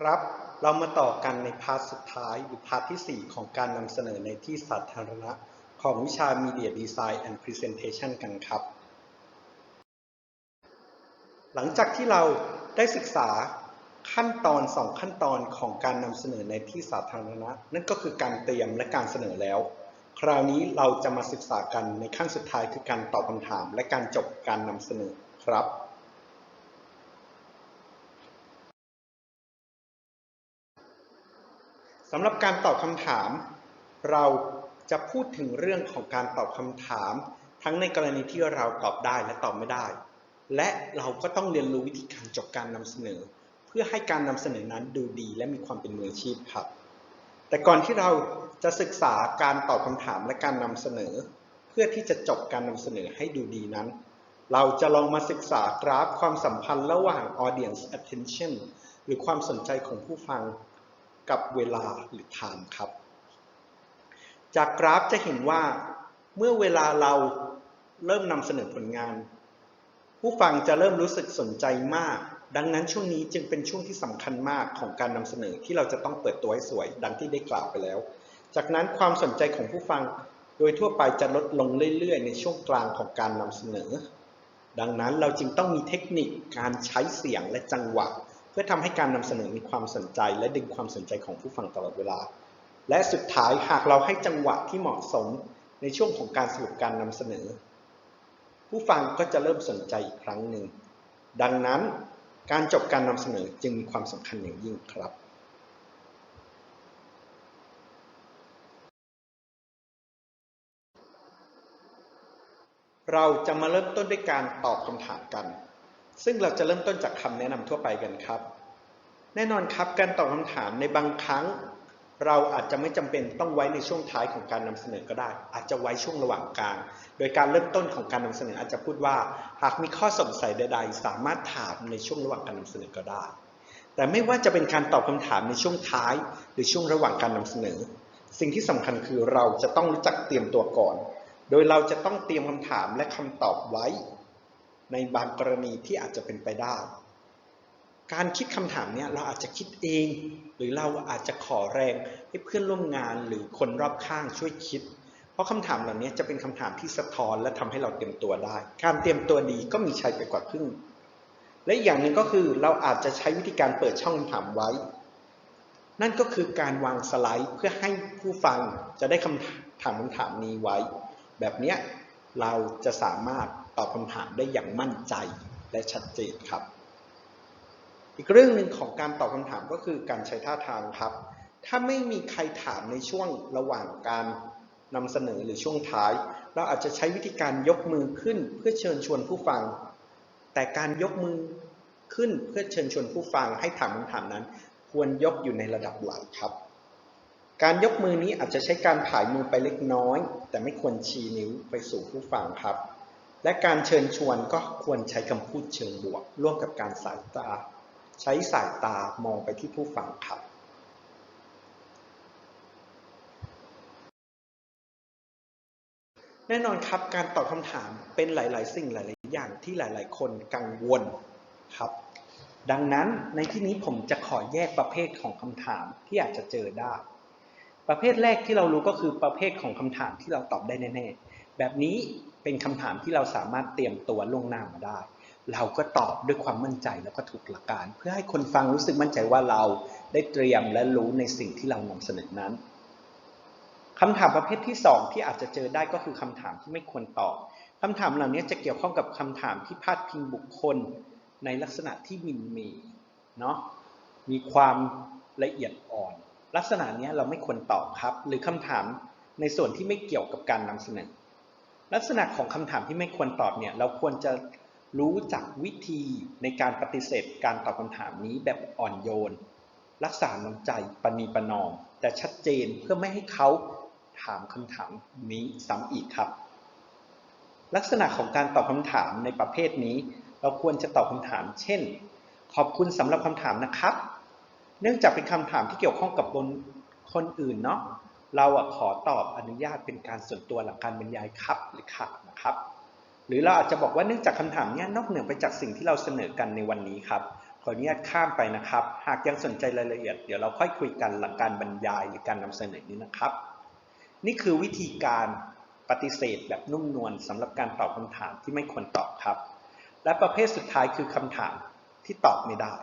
ครับ เรามาต่อกันในพาร์ทสุดท้ายหรือพาร์ทที่ 4 ของการนำเสนอในที่สาธารณะ ของวิชา Media Design and Presentation กันครับ หลังจากที่เราได้ศึกษาขั้นตอน 2 ขั้นตอนของการนำเสนอในที่สาธารณะ นั่นก็คือการเตรียมและการเสนอแล้ว คราวนี้เราจะมาศึกษากันในขั้นสุดท้ายคือการตอบคำถาม และการจบการนำเสนอครับ สำหรับการตอบคำถาม เราจะพูดถึงเรื่องของการตอบคำถาม ทั้งในกรณีที่เราตอบได้และตอบไม่ได้ และเราก็ต้องเรียนรู้วิธีการจบการนำเสนอ เพื่อให้การนำเสนอนั้นดูดีและมีความเป็นมืออาชีพครับ แต่ก่อนที่เราจะศึกษาการตอบคำถามและการนำเสนอ เพื่อที่จะจบการนำเสนอให้ดูดีนั้น เราจะลองมาศึกษากราฟความสัมพันธ์ระหว่าง audience attention หรือความสนใจของผู้ฟัง กับเวลาหรือ time ครับ จากกราฟจะเห็นว่าเมื่อเวลาเราเริ่มนำเสนอผลงาน ผู้ฟังจะเริ่มรู้สึกสนใจมาก ดังนั้นช่วงนี้จึงเป็นช่วงที่สำคัญมากของการนำเสนอที่เราจะต้องเปิดตัวให้สวย ดังที่ได้กล่าวไปแล้ว จากนั้นความสนใจของผู้ฟังโดยทั่วไปจะลดลงเรื่อยๆ ในช่วงกลางของการนำเสนอ ดังนั้นเราจึงต้องมีเทคนิคการใช้เสียงและจังหวะ พื่อทำให้การนำเสนอมีความสนใจ และดึงความสนใจของผู้ฟังตลอดเวลา และสุดท้ายหากเราให้จังหวะที่เหมาะสมในช่วงของการสรุปการนำเสนอ ผู้ฟังก็จะเริ่มสนใจอีกครั้งหนึ่ง ดังนั้นการจบการนำเสนอจึงมีความสำคัญอย่างยิ่งครับเราจะมาเริ่มต้นด้วยการตอบคำถามกัน ซึ่งเราจะเริ่มต้นจากคำแนะนำทั่วไปกันครับ แน่นอนครับการตอบคำถามในบางครั้ง เราอาจจะไม่จำเป็นต้องไว้ในช่วงท้ายของการนำเสนอก็ได้ อาจจะไว้ช่วงระหว่างกลาง โดยการเริ่มต้นของการนำเสนออาจจะพูดว่า หากมีข้อสงสัยใด ๆ สามารถถามในช่วงระหว่างการนำเสนอก็ได้ แต่ไม่ว่าจะเป็นการตอบคำถามในช่วงท้าย หรือช่วงระหว่างการนำเสนอ สิ่งที่สำคัญคือเราจะต้องรู้จักเตรียมตัวก่อน โดยเราจะต้องเตรียมคำถามและคำตอบไว้ ในบางกรณีที่อาจจะเป็นไปได้ การคิดคำถามเนี่ยเราอาจจะคิดเอง หรือเราอาจจะขอแรงให้เพื่อนร่วมงานหรือคนรอบข้างช่วยคิด เพราะคำถามเหล่านี้จะเป็นคำถามที่สะท้อนและทำให้เราเตรียมตัวได้ การเตรียมตัวดีก็มีชัยไปกว่าครึ่ง และอย่างหนึ่งก็คือเราอาจจะใช้วิธีการเปิดช่องคำถามไว้ นั่นก็คือการวางสไลด์เพื่อให้ผู้ฟังจะได้คำถามคำถามนี้ไว้ แบบนี้เราจะสามารถ ตอบคำถามได้อย่างมั่นใจและชัดเจนครับ อีกเรื่องหนึ่งของการตอบคำถามก็คือการใช้ท่าทางครับ ถ้าไม่มีใครถามในช่วงระหว่างการนำเสนอหรือช่วงท้าย เราอาจจะใช้วิธีการยกมือขึ้นเพื่อเชิญชวนผู้ฟัง แต่การยกมือขึ้นเพื่อเชิญชวนผู้ฟังให้ถามคำถามนั้น ควรยกอยู่ในระดับไหลครับ การยกมือนี้อาจจะใช้การผายมือไปเล็กน้อย แต่ไม่ควรชี้นิ้วไปสู่ผู้ฟังครับ และการเชิญชวนก็ควรใช้คำพูดเชิงบวก ร่วมกับการสายตา ใช้สายตามองไปที่ผู้ฟังครับแน่นอนครับการตอบคำถามเป็นหลาย ๆ สิ่งหลาย ๆ อย่างที่หลาย ๆ คนกังวลครับ ดังนั้นในที่นี้ผมจะขอแยกประเภทของคำถามที่อาจจะเจอได้ ประเภทแรกที่เรารู้ก็คือประเภทของคำถามที่เราตอบได้แน่ ๆ แบบนี้ เป็นคำถามที่เราสามารถเตรียมตัวล่วงหน้ามาได้ เราก็ตอบด้วยความมั่นใจแล้วก็ถูกหลักการ เพื่อให้คนฟังรู้สึกมั่นใจว่าเราได้เตรียมและรู้ในสิ่งที่เรานำเสนอนั้นคำถามประเภทที่ 2 ที่อาจจะเจอได้ก็คือคำถามที่ไม่ควรตอบคำถามเหล่านี้จะเกี่ยวข้องกับคำถามที่พาดพิงบุคคลในลักษณะที่มินมย์เนาะมีความละเอียดอ่อน ลักษณะนี้เราไม่ควรตอบครับ หรือคำถามในส่วนที่ไม่เกี่ยวกับการนำเสนอ ลักษณะของคำถามที่ไม่ควรตอบเนี่ยเราควรจะรู้จักวิธีในการปฏิเสธการตอบคำถามนี้แบบอ่อนโยน รักษาน้ำใจปณีประนอม แต่ชัดเจนเพื่อไม่ให้เขาถามคำถามนี้ซ้ำอีกครับ ลักษณะของการตอบคำถามในประเภทนี้ เราควรจะตอบคำถาม เช่น ขอบคุณสำหรับคำถามนะครับ เนื่องจากเป็นคำถามที่เกี่ยวข้องกับบนคนอื่นเนาะ เราอะขอตอบอนุญาตเป็นการส่วนตัวหลังการบรรยายครับหรือค่ะนะครับ หรือเราอาจจะบอกว่าเนื่องจากคำถามนี้นอกเหนือไปจากสิ่งที่เราเสนอกันในวันนี้ครับขออนุญาตข้ามไปนะครับ หากยังสนใจรายละเอียดเดี๋ยวเราค่อยคุยกันหลังการบรรยายหรือการนำเสนอนี้นะครับ นี่คือวิธีการปฏิเสธแบบนุ่มนวลสำหรับการตอบคำถามที่ไม่ควรตอบครับ และประเภทสุดท้ายคือคำถามที่ตอบไม่ได้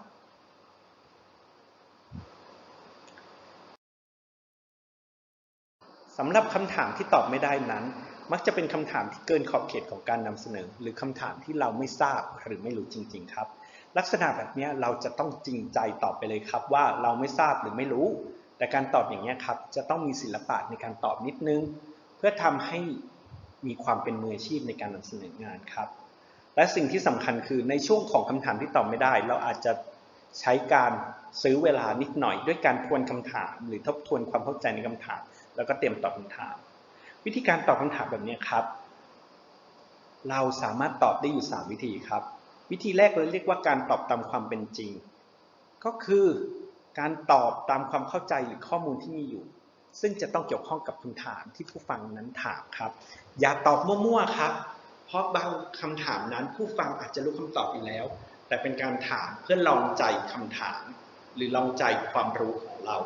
สำหรับคำถามที่ตอบไม่ได้นั้น มักจะเป็นคำถามที่เกินขอบเขตของการนำเสนอ หรือคำถามที่เราไม่ทราบหรือไม่รู้จริง ๆ ครับ ลักษณะแบบนี้เราจะต้องจริงใจตอบไปเลยครับว่าเราไม่ทราบหรือไม่รู้ แต่การตอบอย่างนี้ครับจะต้องมีศิลปะในการตอบนิดนึง เพื่อทำให้มีความเป็นมืออาชีพในการนำเสนองานครับ และสิ่งที่สำคัญคือในช่วงของคำถามที่ตอบไม่ได้ เราอาจจะใช้การซื้อเวลานิดหน่อย ด้วยการทวนคำถาม หรือทบทวนความเข้าใจในคำถาม แล้วก็เตรียมตอบคำถาม วิธีการตอบคำถามแบบนี้ครับ เราสามารถตอบได้อยู่ 3 วิธีครับ วิธีแรกเราเรียกว่าการตอบตามความเป็นจริง ก็คือการตอบตามความเข้าใจหรือข้อมูลที่มีอยู่ ซึ่งจะต้องเกี่ยวข้องกับคำถามที่ผู้ฟังนั้นถามครับ อย่าตอบมั่วๆครับ เพราะบางคำถามนั้นผู้ฟังอาจจะรู้คำตอบอยู่แล้ว แต่เป็นการถามเพื่อลองใจคำถาม หรือลองใจความรู้ของเรา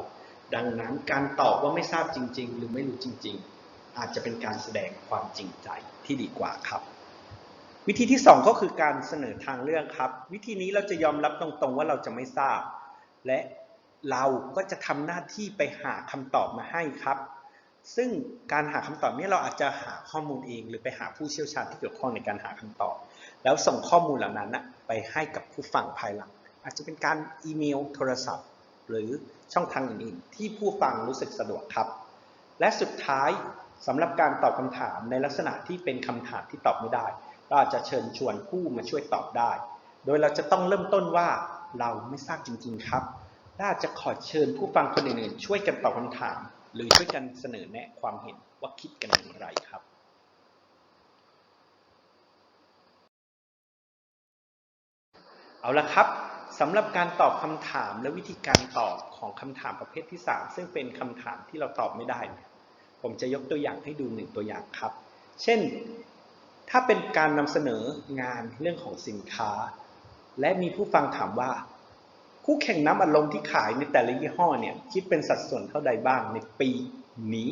ดังนั้นการตอบว่าไม่ทราบจริง ๆ หรือไม่รู้จริง ๆ อาจจะเป็นการแสดงความจริงใจที่ดีกว่าครับ วิธีที่ 2 ก็คือการเสนอทางเลือกครับ วิธีนี้เราจะยอมรับตรงๆ ว่าเราจะไม่ทราบ และเราก็จะทำหน้าที่ไปหาคำตอบมาให้ครับ ซึ่งการหาคำตอบนี้เราอาจจะหาข้อมูลเอง หรือไปหาผู้เชี่ยวชาญที่เกี่ยวข้องในการหาคำตอบ แล้วส่งข้อมูลเหล่านั้นนะไปให้กับผู้ฟังภายหลัง อาจจะเป็นการอีเมลโทรศัพท์ หรือช่องทางอื่นๆที่ผู้ฟังรู้สึกสะดวกครับ และสุดท้ายสำหรับการตอบคำถามในลักษณะที่เป็นคำถามที่ตอบไม่ได้เราอาจจะเชิญชวนผู้มาช่วยตอบได้ โดยเราจะต้องเริ่มต้นว่าเราไม่ทราบจริงๆครับและอาจจะขอเชิญผู้ฟังคนอื่นๆ ช่วยกันตอบคำถาม หรือช่วยกันเสนอแนะความเห็นว่าคิดกันอย่างไรครับเอาละครับ สำหรับการตอบคำถามและวิธีการตอบของคำถามประเภทที่ 3 ซึ่งเป็นคำถามที่เราตอบไม่ได้ ผมจะยกตัวอย่างให้ดูหนึ่งตัวอย่างครับ เช่น ถ้าเป็นการนำเสนองานเรื่องของสินค้า และมีผู้ฟังถามว่า คู่แข่งน้ำอัดลมที่ขายในแต่ละยี่ห้อเนี่ยคิดเป็นสัดส่วนเท่าใดบ้างในปีนี้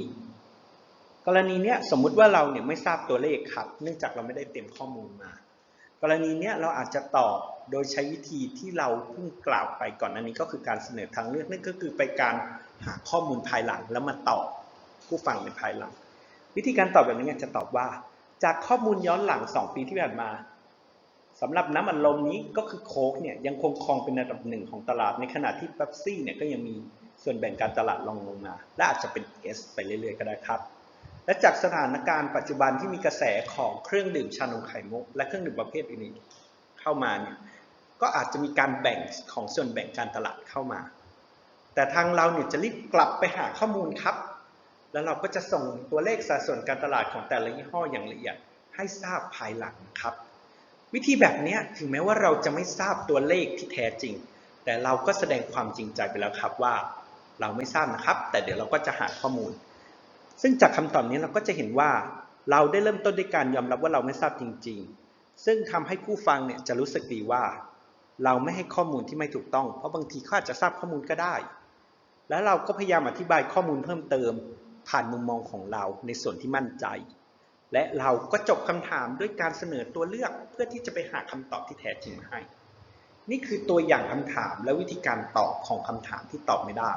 กรณีเนี้ยสมมุติว่าเราเนี่ยไม่ทราบตัวเลขครับ เนื่องจากเราไม่ได้เตรียมข้อมูลมา กรณีเนี้ยเราอาจจะตอบ โดยใช้วิธีที่เราเพิ่งกล่าวไปก่อนอันนี้ก็คือการเสนอทางเลือกนั่นก็คือไปการหาข้อมูลภายหลังแล้วมาตอบผู้ฟังในภายหลัง วิธีการตอบแบบนี้จะตอบว่า จากข้อมูลย้อนหลัง 2 ปีที่ผ่านมาสำหรับน้ำอัดลมนี้ก็คือโค้กเนี่ยยังคงครองเป็นอันดับหนึ่งของตลาดในขณะที่เป๊ปซี่เนี่ยก็ยังมีส่วนแบ่งการตลาดรองลงมาและอาจจะเป็น S ไปเรื่อยๆ ก็ได้ครับ และจากสถานการณ์ปัจจุบันที่มีกระแสของเครื่องดื่มชานมไข่มุกและเครื่องดื่มประเภทอื่นๆ เข้ามาเนี่ยก็อาจจะมีการแบ่งของส่วนแบ่งการตลาดเข้ามา แต่ทางเราเนี่ยจะรีบกลับไปหาข้อมูลครับ แล้วเราก็จะส่งตัวเลขสัดส่วนการตลาดของแต่ละยี่ห้ออย่างละเอียดให้ทราบภายหลังครับ วิธีแบบนี้ถึงแม้ว่าเราจะไม่ทราบตัวเลขที่แท้จริง แต่เราก็แสดงความจริงใจไปแล้วครับว่า เราไม่ทราบนะครับ แต่เดี๋ยวเราก็จะหาข้อมูล ซึ่งจากคำตอบนี้เราก็จะเห็นว่าเราได้เริ่มต้นด้วยการยอมรับว่าเราไม่ทราบจริง ๆ ซึ่งทำให้ผู้ฟังเนี่ยจะรู้สึกดีว่า เราไม่ให้ข้อมูลที่ไม่ถูกต้อง เพราะบางทีเขาอาจจะทราบข้อมูลก็ได้ แล้วเราก็พยายามอธิบายข้อมูลเพิ่มเติม ผ่านมุมมองของเราในส่วนที่มั่นใจ และเราก็จบคำถามด้วยการเสนอตัวเลือกเพื่อที่จะไปหาคำตอบที่แท้จริงมาให้ นี่คือตัวอย่างคำถามและวิธีการตอบของคำถามที่ตอบไม่ได้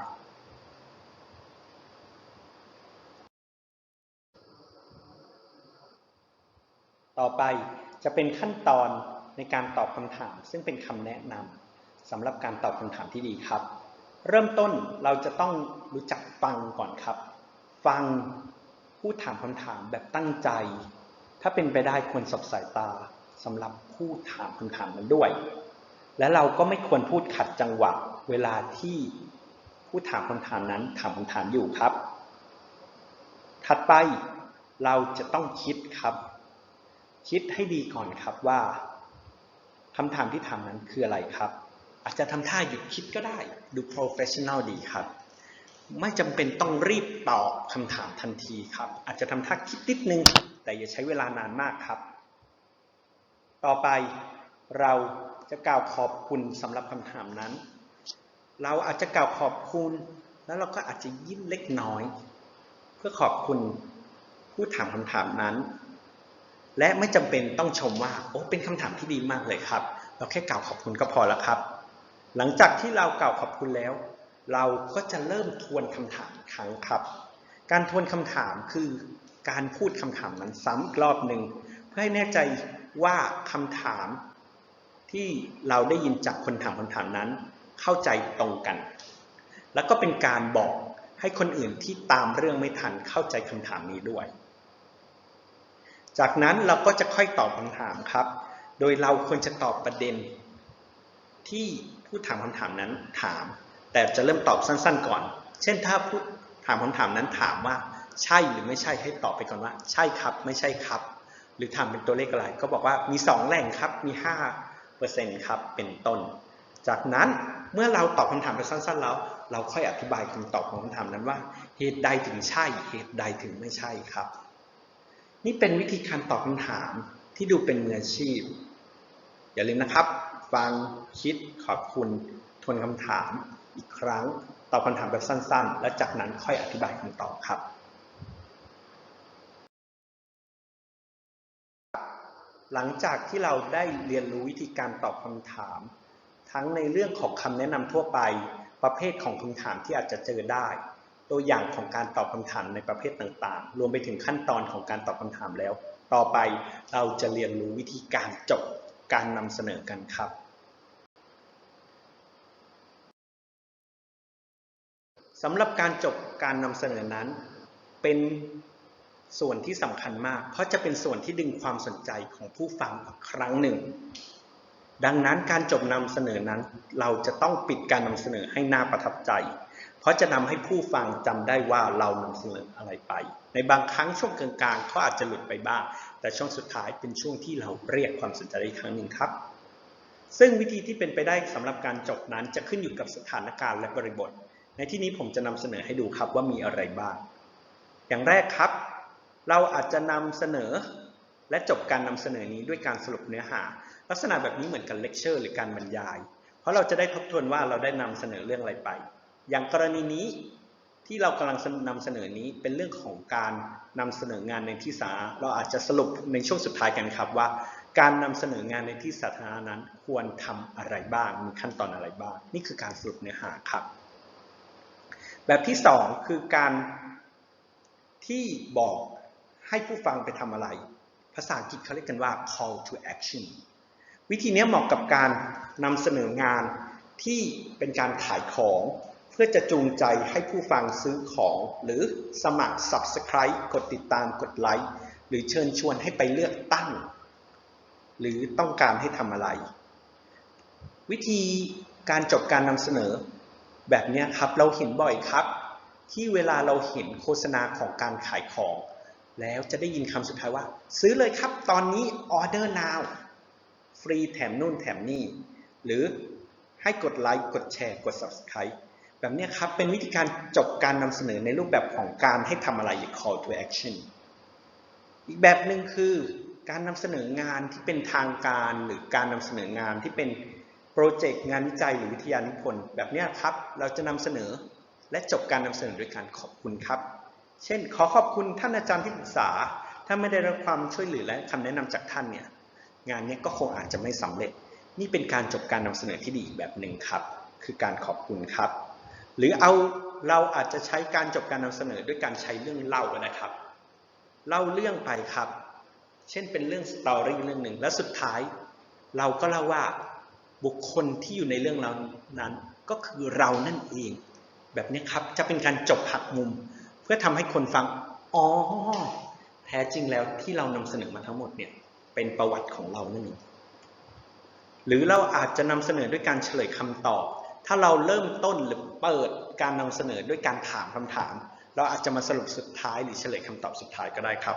ต่อไป จะเป็นขั้นตอนในการตอบคำถาม ซึ่งเป็นคำแนะนำสำหรับการตอบคำถามที่ดีครับ เริ่มต้นเราจะต้องรู้จักฟังก่อนครับ ฟังผู้ถามคำถามแบบตั้งใจ ถ้าเป็นไปได้ควรสบสายตาสำหรับผู้ถามคำถามนั้นด้วย และเราก็ไม่ควรพูดขัดจังหวะเวลาที่ผู้ถามคำถามนั้นถามคำถามอยู่ครับ ถัดไปเราจะต้องคิดครับ คิดให้ดีก่อนครับว่าคำถามที่ถามนั้นคืออะไรครับ อาจจะทำท่าหยุดคิดก็ได้ ดู professional ดีครับ ไม่จำเป็นต้องรีบตอบคำถามทันทีครับ อาจจะทำท่าคิดนิดนึง แต่อย่าใช้เวลานานมากครับ ต่อไปเราจะกล่าวขอบคุณสำหรับคำถามนั้น เราอาจจะกล่าวขอบคุณ แล้วเราก็อาจจะยิ้มเล็กน้อย เพื่อขอบคุณผู้ถามคำถามนั้น และไม่จำเป็นต้องชมว่าโอ้เป็นคำถามที่ดีมากเลยครับ เราแค่กล่าวขอบคุณก็พอแล้วครับ หลังจากที่เรากล่าวขอบคุณแล้ว เราก็จะเริ่มทวนคำถามครั้งครับ การทวนคำถามคือการพูดคำถามนั้นซ้ำรอบหนึ่งเพื่อให้แน่ใจว่าคำถามที่เราได้ยินจากคนถามคำถามนั้น เข้าใจตรงกัน แล้วก็เป็นการบอกให้คนอื่นที่ตามเรื่องไม่ทันเข้าใจคำถามนี้ด้วย จากนั้นเราก็จะค่อยตอบคำถามครับ โดยเราควรจะตอบประเด็น ที่ผู้ถามคำถามนั้นถาม แต่จะเริ่มตอบสั้น ๆ ก่อน เช่นถ้าผู้ถามคำถามนั้นถามว่า ใช่หรือไม่ใช่ให้ตอบไปก่อนว่า ใช่ครับ ไม่ใช่ครับ หรือถามเป็นตัวเลขอะไร ก็บอกว่ามี 2 แหล่งครับ มี5เปอร์เซ็นต์ครับ เป็นต้น จากนั้นเมื่อเราตอบคำถามไปสั้น ๆ แล้ว เราค่อยอธิบายคำตอบของคำถามนั้นว่า เหตุใดถึงใช่ เหตุใดถึงไม่ใช่ครับ นี่เป็นวิธีการตอบคำถามที่ดูเป็นมืออาชีพ อย่าลืมนะครับ ฟังคิดขอบคุณ ทวนคำถามอีกครั้ง ตอบคำถามแบบสั้น ๆ แล้วจากนั้นค่อยอธิบายคำตอบครับ หลังจากที่เราได้เรียนรู้วิธีการตอบคำถาม ทั้งในเรื่องของคำแนะนำทั่วไป ประเภทของคำถามที่อาจจะเจอได้ ตัวอย่างของการตอบคำถามในประเภทต่างๆ รวมไปถึงขั้นตอนของการตอบคำถามแล้ว ต่อไปเราจะเรียนรู้วิธีการจบการนำเสนอกันครับ สำหรับการจบการนำเสนอนั้น เป็นส่วนที่สำคัญมาก เพราะจะเป็นส่วนที่ดึงความสนใจของผู้ฟังอีกครั้งหนึ่ง ดังนั้นการจบนำเสนอนั้น เราจะต้องปิดการนำเสนอให้น่าประทับใจ ราะจะนำให้ผู้ฟังจำได้ว่าเรานำเสนออะไรไป ในบางครั้งช่วงกลางๆเขาอาจจะหลุดไปบ้าง แต่ช่วงสุดท้ายเป็นช่วงที่เราเรียกความสนใจอีกครั้งหนึ่งครับ ซึ่งวิธีที่เป็นไปได้สำหรับการจบนั้นจะขึ้นอยู่กับสถานการณ์และบริบท ในที่นี้ผมจะนำเสนอให้ดูครับว่ามีอะไรบ้าง อย่างแรกครับ เราอาจจะนำเสนอ และจบการนำเสนอนี้ด้วยการสรุปเนื้อหา ลักษณะแบบนี้เหมือนกันเลคเชอร์หรือการบรรยาย เพราะเราจะได้ทบทวนว่าเราได้นำเสนอเรื่องอะไรไป อย่างกรณีนี้ที่เรากำลังนำเสนอนี้เป็นเรื่องของการนำเสนองานในที่สาธารณะเราอาจจะสรุปในช่วงสุดท้ายกันครับว่า การนำเสนองานในที่สาธารณะนั้นควรทำอะไรบ้างมีขั้นตอนอะไรบ้าง นี่คือการสรุปเนื้อหาครับ แบบที่สองคือการที่บอกให้ผู้ฟังไปทำอะไร ภาษาอังกฤษเขาเรียกกันว่า call to action วิธีนี้เหมาะกับการนำเสนองานที่เป็นการขายของ พื่อจะจูงใจให้ผู้ฟังซื้อของหรือสมัคร subscribe กดติดตามกดไลค์หรือเชิญชวนให้ไปเลือกตั้ง หรือต้องการให้ทำอะไร วิธีการจบการนำเสนอ แบบนี้ครับเราเห็นบ่อยครับ ที่เวลาเราเห็นโฆษณาของการขายของ แล้วจะได้ยินคำสุดท้ายว่า ซื้อเลยครับตอนนี้ order now ฟรีแถมนู่นแถมนี่ หรือให้กดไลค์กดแชร์กด subscribe แบบนี้ครับเป็นวิธีการจบการนำเสนอในรูปแบบของการให้ทำอะไร call to action อีกแบบหนึ่งคือการนำเสนองานที่เป็นทางการหรือการนำเสนองานที่เป็นโปรเจกต์งานวิจัยหรือวิทยานิพนธ์แบบนี้ครับเราจะนำเสนอและจบการนำเสนอด้วยการขอบคุณครับ เช่น ขอขอบคุณท่านอาจารย์ที่ปรึกษา ถ้าไม่ได้รับความช่วยเหลือและคำแนะนำจากท่านเนี่ยงานนี้ก็คงอาจจะไม่สำเร็จ นี่เป็นการจบการนำเสนอที่ดีอีกแบบหนึ่งครับ คือการขอบคุณครับ หรือเอาเราอาจจะใช้การจบการนำเสนอด้วยการใช้เรื่องเล่านะครับ เล่าเรื่องไปครับ เช่นเป็นเรื่องสตอรี่เรื่องหนึ่งแล้วสุดท้าย เราก็เล่าว่าบุคคลที่อยู่ในเรื่องเรานั้น ก็คือเรานั่นเอง แบบนี้ครับจะเป็นการจบหักมุม เพื่อทำให้คนฟังอ๋อแท้จริงแล้วที่เรานำเสนอมาทั้งหมดเนี่ยเป็นประวัติของเรานั่นเองหรือเราอาจจะนำเสนอด้วยการเฉลยคำตอบ ถ้าเราเริ่มต้นหรือเปิดการนำเสนอด้วยการถามคำถาม เราอาจจะมาสรุปสุดท้ายหรือเฉลยคำตอบสุดท้ายก็ได้ครับ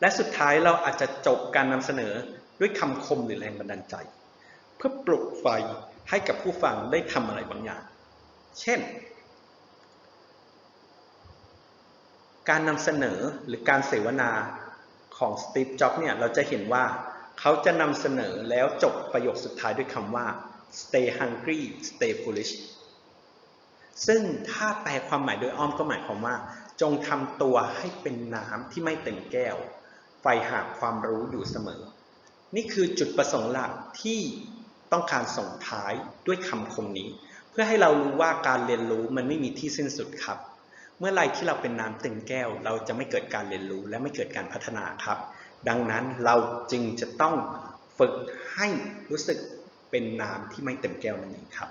และสุดท้ายเราอาจจะจบการนำเสนอด้วยคำคมหรือแรงบันดาลใจ เพื่อปลุกไฟให้กับผู้ฟังได้ทำอะไรบางอย่าง เช่น การนำเสนอหรือการเสวนาของสตีฟ จ็อบส์เนี่ยเราจะเห็นว่าเขาจะนำเสนอแล้วจบประโยคสุดท้ายด้วยคำว่า stay hungry stay foolish ซึ่งถ้าแปลความหมายโดยอ้อมก็หมายความว่า จงทำตัวให้เป็นน้ำที่ไม่เต็มแก้ว ไฟหาความรู้อยู่เสมอ นี่คือจุดประสงค์หลักที่ต้องการส่งท้ายด้วยคำคมนี้ เพื่อให้เรารู้ว่าการเรียนรู้มันไม่มีที่สิ้นสุดครับ เมื่อไรที่เราเป็นน้ำเต็มแก้ว เราจะไม่เกิดการเรียนรู้และไม่เกิดการพัฒนาครับ ดังนั้นเราจึงจะต้องฝึกให้รู้สึก เป็นน้ำที่ไม่เต็มแก้วนั่นเองครับ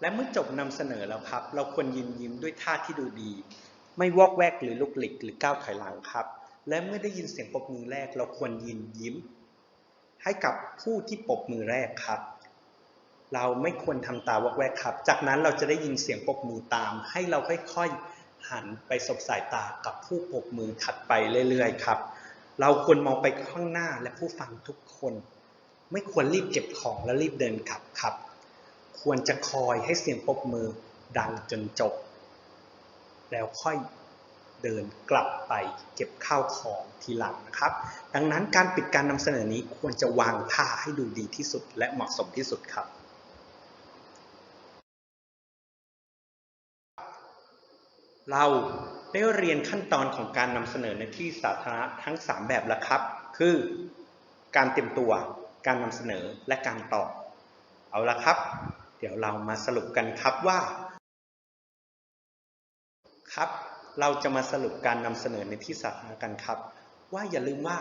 และเมื่อจบนำเสนอแล้วครับ เราควรยิ้มยิ้มด้วยท่าที่ดูดี ไม่วอกแวกหรือลุกหลิกหรือก้าวถอยหลังครับ และเมื่อได้ยินเสียงปรบมือแรก เราควรยินยิ้ม ให้กับผู้ที่ปรบมือแรกครับ เราไม่ควรทำตาวอกแวกครับ จากนั้นเราจะได้ยินเสียงปรบมือตาม ให้เราค่อยๆ หันไปสบสายตากับผู้ปรบมือถัดไปเรื่อยๆครับ เราควรมองไปข้างหน้าและผู้ฟังทุกคน ไม่ควรรีบเก็บของและรีบเดินกลับครับ ควรจะคอยให้เสียงปรบมือดังจนจบ แล้วค่อยเดินกลับไปเก็บข้าวของทีหลังนะครับ ดังนั้นการปิดการนำเสนอนี้ควรจะวางท่าให้ดูดีที่สุดและเหมาะสมที่สุดครับ เราได้เรียนขั้นตอนของการนำเสนอในที่สาธารณะทั้ง 3 แบบแล้วครับ คือการเตรียมตัว การนำเสนอ และการตอบ เอาละครับ เดี๋ยวเรามาสรุปกันครับว่า ครับ เราจะมาสรุปการนำเสนอในที่สาธารณะกันครับ ว่าอย่าลืมว่า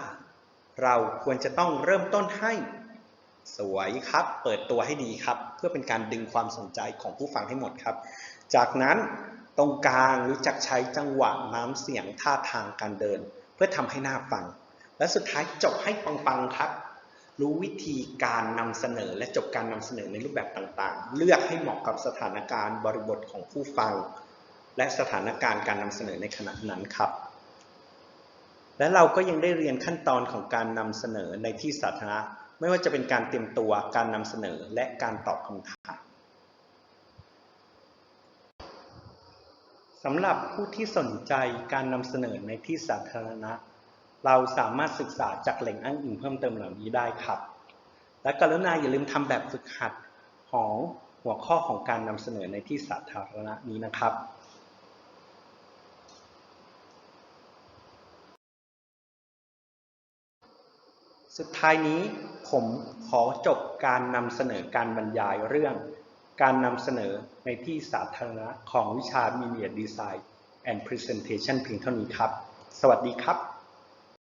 เราควรจะต้องเริ่มต้นให้ สวยครับ เปิดตัวให้ดีครับ เพื่อเป็นการดึงความสนใจของผู้ฟังให้หมดครับ จากนั้นตรงกลางรู้จักใช้จังหวะน้ำเสียงท่าทางการเดิน เพื่อทำให้น่าฟัง และสุดท้ายจบให้ปังๆครับ รู้วิธีการนำเสนอและจบการนำเสนอในรูปแบบต่างๆ เลือกให้เหมาะกับสถานการณ์บริบทของผู้ฟัง และสถานการณ์การนำเสนอในขณะนั้นครับ และเราก็ยังได้เรียนขั้นตอนของการนำเสนอในที่สาธารณะไม่ว่าจะเป็นการเตรียมตัวการนำเสนอและการตอบคำถาม สำหรับผู้ที่สนใจการนำเสนอในที่สาธารณะ เราสามารถศึกษาจากแหล่งอ้างอิงเพิ่มเติมเหล่านี้ได้ครับ และกรุณาอย่าลืมทำแบบฝึกหัดของหัวข้อของการนำเสนอในที่สาธารณะนี้นะครับสุดท้ายนี้ผมขอจบการนำเสนอการบรรยายเรื่อง การนำเสนอในที่สาธารณะของวิชา Media Design and Presentation เพียงเท่านี้ครับ สวัสดีครับ